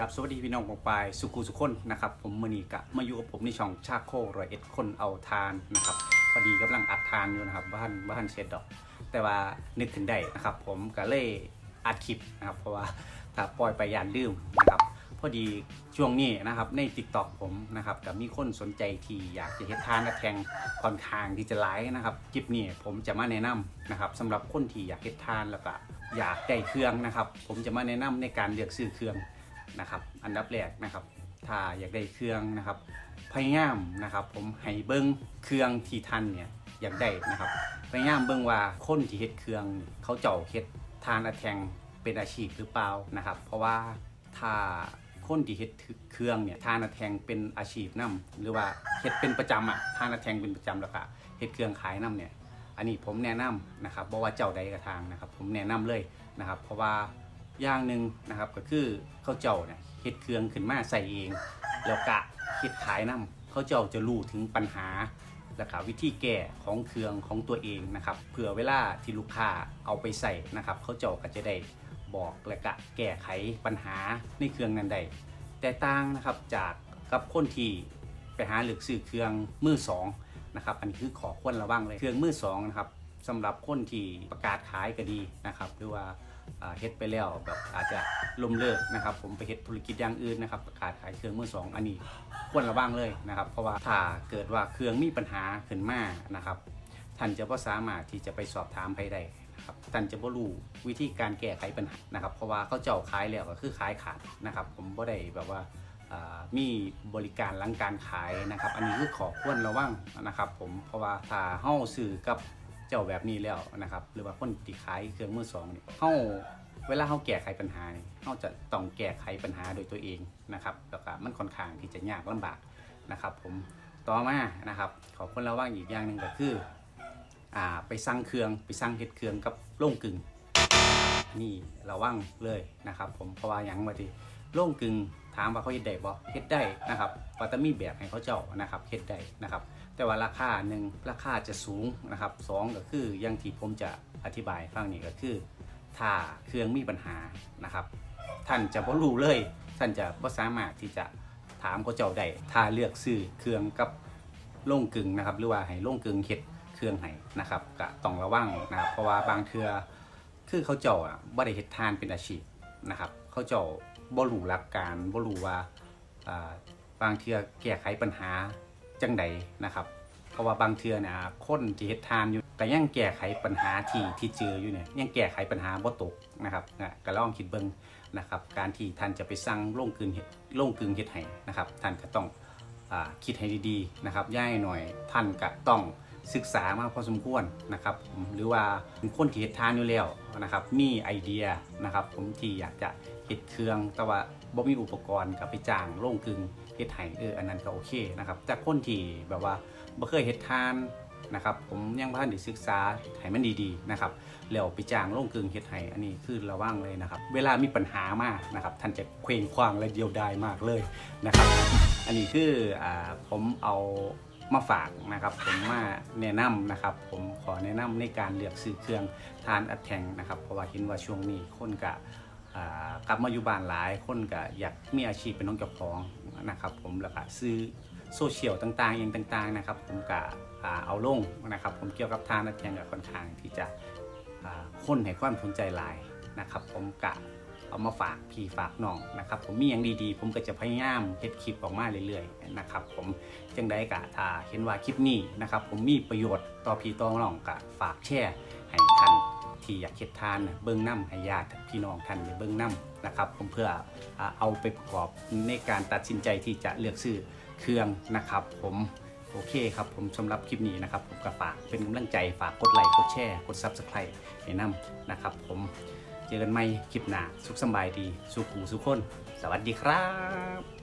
กับสวัสดีพี่น้องปองปายสุขุสุคนนะครับผมมือนีกะมาอยู่กับผมในช่องชาโครอยเอ็ดคนเอาทานนะครับพอดีกำลังอัดทานอยู่นะครับบ้านบ้านเช็ดดอก แต่ว่านึกถึงได้นะครับผมก็เลยอัดคลิปนะครับเพราะว่าถ้าปล่อยไปยานลืมนะครับพอดีช่วงนี้นะครับใน t ิ k t o k ผมนะครับกับมีคนสนใจที่อยากจะเฮ็ดทานนักแข่งค่อนข้างที่จะไลฟ์นะครับคลิปนี้ผมจะมาแนะนำนะครับสำหรับคนที่อยากเฮ็ดทานแล้วก็อยากได้เครื่องนะครับ ผมจะมาแนะนำในการเลือกซื้อเครื่อง นะครับ อันดับแรกนะครับ ถ้าอยากได้เครื่องนะครับ พยายามนะครับ ผมให้เบิ้งเครื่องที่ท่านเนี่ยอยากได้นะครับ พยายามเบิ่งว่าคนที่เฮ็ดเครื่องเขาเจ้าเฮ็ดทานอาแทงเป็นอาชีพหรือเปล่านะครับ เพราะว่าถ้าคนที่เฮ็ดเครื่องเนี่ยทานอาแทงเป็นอาชีพนํหรือว่าเฮ็ดเป็นประจำอะทานอาแทงเป็นประจำแล้วก็เฮ็ดเครื่องขายนํเนี่ยอันนี้ผมแนะนำนะครับบ่ว่าเจ้าใดก็ทางนะครับ ผมแนะนำเลยนะครับ เพราะว่า อย่างหนึ่งนะครับก็คือเขาเจ้าเนี่ยเฮ็ดเครื่องขึ้นมาใส่เอง แล้วก็เฮ็ดขายนํเขาเจ้าจะรู้ถึงปัญหาและก็วิธีแก้ของเครื่องของตัวเองนะครับเผื่อเวลาที่ลูกค้าเอาไปใส่นะครับเขาเจ้าก็จะได้บอกและก็แก้ไขปัญหาในเครื่องนั้นได้แต่ต่างนะครับจากกับคนที่ไปหาหรือซื้อเครื่องมือสองนะครับอันนี้คือขอควรระวังเลยเครื่องมือสองนะครับสำหรับคนที่ประกาศขายก็ดีนะครับหรือว่า เฮ็ดไปแล้วแบบอาจจะล้มเลิกนะครับ ผมไปเฮ็ดธุรกิจอย่างอื่นนะครับประกาศขายเครื่องมือสองอันนี้ควรระวังเลยนะครับ เพราะว่าถ้าเกิดว่าเครื่องมีปัญหาขึ้นมานะครับท่านจะบ่สามารถที่จะไปสอบถามใครได้นะครับท่านจะบ่รู้วิธีการแก้ไขปัญหานะครับ เพราะว่าเขาเจ้าขายแล้วก็คือขายขาดนะครับ ผมบ่ได้แบบว่ามีบริการหลังการขายนะครับ อันนี้คือขอควรระวังนะครับ ผมเพราะว่าถ้าเฮ้าซื้อกับ จ้าแบบนี้แล้วนะครับ หรือว่าคนที่ขายเครื่องมือสองเนี่ยเฮาเวลาเขาแก้ไขปัญหาเนี่ยเขาจะต้องแก้ไขปัญหาโดยตัวเองนะครับแล้วก็มันค่อนข้างที่จะยากลำบากนะครับ ผมต่อมานะครับ ขอคนระว่างอีกอย่างหนึ่งก็คืออ่าไปสั่งเครื่องไปสั่งเห็ดเครื่องกับโล่งกึ่งนี่ระวังเลยนะครับ ผมเพราะว่าอย่างว่าที่โล่งกึ่ง ถามว่าเขาเฮ็ดได้บ่เฮ็ดได้นะครับว่าจะมีแบบให้เขาเจ้านะครับเฮ็ดได้นะครับ แต่ว่าราคาหนึ่งราคาจะสูงนะครับสองก็คืออย่างที่ผมจะอธิบายฟังนี่ก็คือถ้าเครื่องมีปัญหานะครับ ท่านจะบ่รู้เลย ท่านจะบ่สามารถที่จะถามเขาเจ้าได้ถ้าเลือกซื้อเครื่องกับโล่งกึ่งนะครับหรือว่าให้โล่งกึ่งเฮ็ดเครื่องให้นะครับก็ต้องระวังนะครับเพราะว่าบางเทือคือเขาเจ้าอะบ่ได้เฮ็ดทานเป็นอาชีพนะครับ เขาเจ้าบ่รู้หลักการบ่รู้ว่าบางเทือแก้ไขปัญหาจังใดนะครับเพราะว่าบางเทือเนี่ยคนที่เฮ็ดทานอยู่แต่ยังแก้ไขปัญหาที่ที่เจออยู่เนี่ยยังแก้ไขปัญหาบ่ตกนะครับนะก็ลองคิดเบิ่งนะครับ การที่ท่านจะไปสั่งโล่งกึ่งเฮ็ดโล่งกึ่งเฮ็ดให้นะครับ ท่านก็ต้องอคิดให้ดีๆนะครับย่ายหน่อยท่านก็ต้องศึกษามาพอสมควรนะครับ หรือว่าเป็นคนที่เฮ็ดทานอยู่แล้วนะครับ มีไอเดียนะครับ ผมที่อยากจะ เฮ็ดเครื่องแต่ว่าบ่มีอุปกรณ์ก็ไปจ้างโล่งกึ่งเฮ็ดให้เอออันนั้นก็โอเคนะครับแต่คนที่แบบว่าบ่เคยเฮ็ดทานนะครับผมยังบ่ทันได้ศึกษาให้มันดีๆนะครับแล้วไปจ้างโรงกลึงเฮ็ดให้อันนี้คือระวังเลยนะครับ เวลามีปัญหามากนะครับท่านจะเคว้งคว้างและเดียวดายมากเลยนะครับ อันนี้คืออ่าผมเอามาฝากนะครับผมมาแนะนำนะครับผมขอแนะนำในการเลือกซื้อเครื่องทานอัดแข็งนะครับเพราะว่าเห็นว่าช่วงนี้คนกะอ่า กลับมาอยู่บ้านหลายคนก็อยากมีอาชีพเป็นน้องเจ้าของนะครับ ผมแล้วก็ซื้อโซเชียลต่างๆอย่างต่างๆนะครับ ผมก็เอาลงนะครับ ผมเกี่ยวกับทางนักแข่งกับค่อนข้างที่จะคนให้ความสนใจหลายนะครับ ผมกะเอามาฝากพี่ฝากน้องนะครับ ผมมีอย่างดีๆ ผมก็จะพยายามเฮ็ดคลิปออกมาเรื่อยๆนะครับ ผมจังได้กะถ้าเห็นว่าคลิปนี้นะครับ ผมมีประโยชน์ต่อพี่ต่อน้องกะฝากแชร์ให้ท่าน ที่อยากเฮ็ดทานเบิ้องน้ำให้ญาติพี่น้องท่านได้เบิ้องน้ำนะครับผมเพื่อเอาไปประกอบในการตัดสินใจที่จะเลือกซื้อเครื่องนะครับ ผมโอเคครับผมสำหรับคลิปนี้นะครับ ผมก็ฝากเป็นกำลังใจฝากกดไลค์กดแชร์กด Subscribe ให้น้ำนะครับ ผมเจอกันใหม่คลิปหน้าสุขสบายดี สุขหูสุขคน สวัสดีครับ